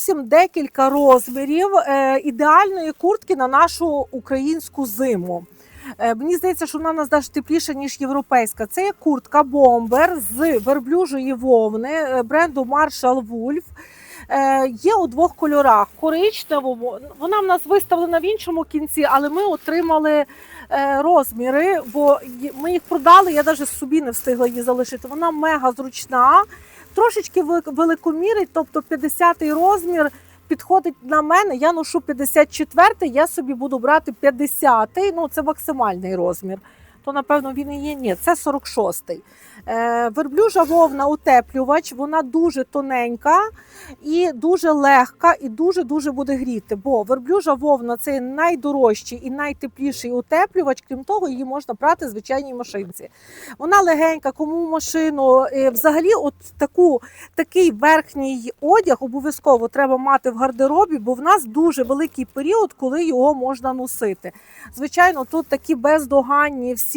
зовсім декілька розмірів е, ідеальної куртки на нашу українську зиму. Е, Мені здається, що вона у нас тепліша, ніж європейська. Це є куртка бомбер з верблюжої вовни е, бренду Marshall Wolf. Є у двох кольорах: коричневому. Вона в нас виставлена в іншому кінці, але ми отримали розміри, бо ми їх продали. Я навіть собі не встигла її залишити. Вона мега зручна, трошечки вели- великомірить, тобто 50-й розмір. Підходить на мене, я ношу 54-й, я собі буду брати 50-й, ну це максимальний розмір. То, напевно, він і є. Ні, це 46-й. Е, верблюжа вовна утеплювач, вона дуже тоненька і дуже легка, і дуже-дуже буде гріти. Бо верблюжа вовна це найдорожчий і найтепліший утеплювач. Крім того, її можна прати в звичайній машинці. Вона легенька, кому машину. Е, Взагалі, от таку, такий верхній одяг обов'язково треба мати в гардеробі, бо в нас дуже великий період, коли його можна носити. Звичайно, тут такі бездоганні всі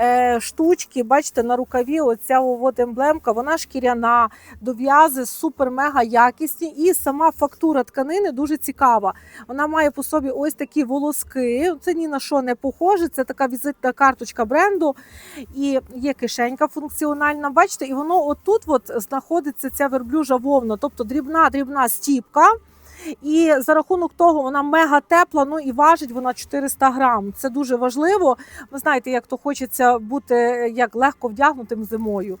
е, штучки. Бачите, на рукаві оця от емблемка, вона шкіряна, дов'язи супер-мега якісні, і сама фактура тканини дуже цікава. Вона має по собі ось такі волоски. Це ні на що не похоже. Це така візитна карточка бренду, і є кишенька функціональна. Бачите, і воно отут от знаходиться ця верблюжа вовна, тобто дрібна, дрібна стіпка. І за рахунок того вона мега тепла, ну і важить вона 400 грам. Це дуже важливо. Ви знаєте, як то хочеться бути як легко вдягнутим зимою.